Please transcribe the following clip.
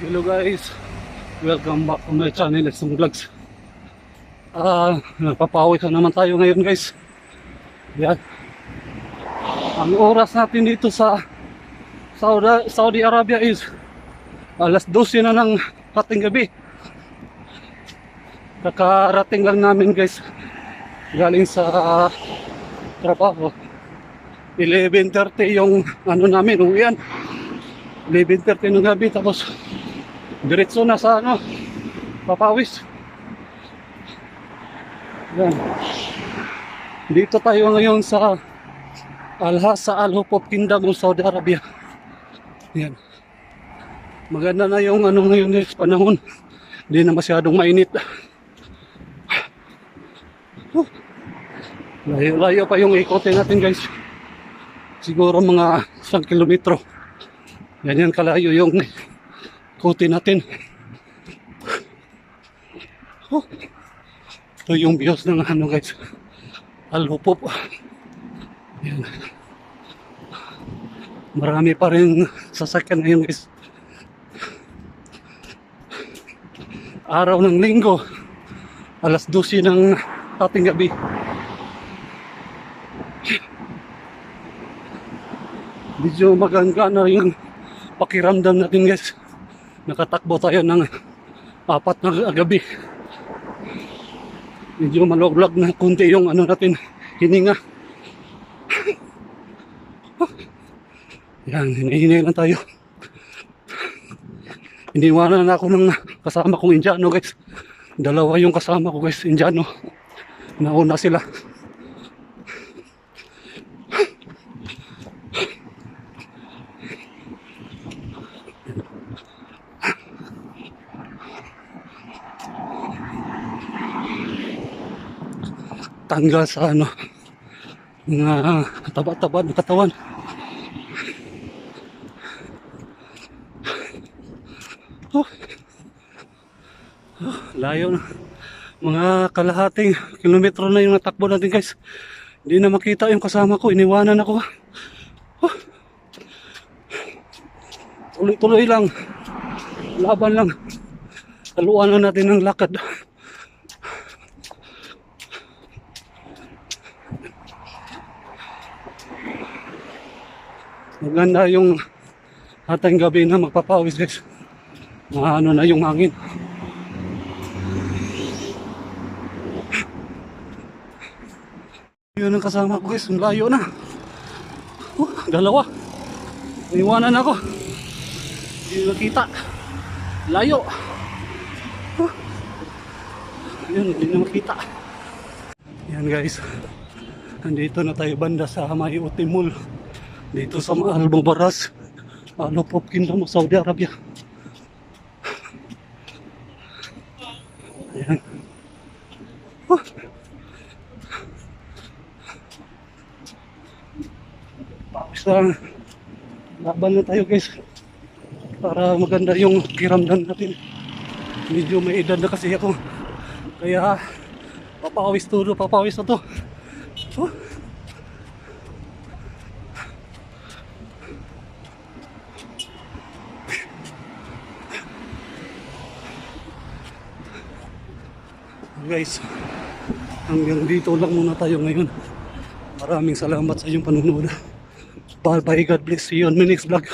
Hello guys, welcome back to my channel, Lesson Vlogs. Ah, nagpapawis na naman tayo ngayon guys. Yan. Ang oras natin dito sa Saudi, Saudi Arabia is alas 12 na ng hating gabi. Kakarating lang namin guys galing sa trabaho. 11.30 yung ano namin, uwian. 11.30 ng gabi tapos diretso na sa ano, papawis. Yan. Dito tayo ngayon sa Al-Hasa Al-Hupop Kingdom of Saudi Arabia. Yan. Maganda na yung ano ngayon guys, panahon. Hindi na masyadong mainit. Huh. Layo-layo pa yung ikotin natin guys. Siguro mga isang kilometro. Yan yan kalayo yung ikotin natin. Huh. Ito yung views ng ano guys. Alhupop. Yan. Marami pa rin sasakyan ngayon guys. Araw ng linggo. Alas 12 ng ating gabi. Medyo maganda na yung pakiramdam natin guys. Nakatakbo tayo ng apat na gabi. Medyo maloglag na kunti yung ano natin, hininga. Yan, hinihinay lang tayo. Iniwanan na ako ng kasama kong Indiano guys. Dalawa yung kasama ko guys, Indiano. Nauna sila. Tanggal sa ano, mga taba-taba ng katawan. Oh. Oh, layo na. Mga kalahating kilometro na yung natakbo natin guys. Hindi na makita yung kasama ko. Iniwanan ako. Oh. Tuloy-tuloy lang. Laban lang. Taluan na natin ng lakad. Maganda yung ating gabi na magpapawis guys. Maano na yung hangin. Yun ang kasama ko guys, ang layo na. Oh, dalawa. Iwanan ako. Hindi nakita. Layo. Oh. Yun, hindi na. Yan guys. Nandito na tayo banda sa May Utimul. Dito sa Albubaras. Ano po, Kingdom of Saudi Arabia. Ayan. Oh. Na laban na tayo guys para maganda yung kiramdam natin medyo may edad na kasi ako kaya papawis to papawis na to oh. Guys. Hanggang dito lang muna tayo ngayon. Maraming salamat sa iyong panunood bye bye God bless you. On my next vlog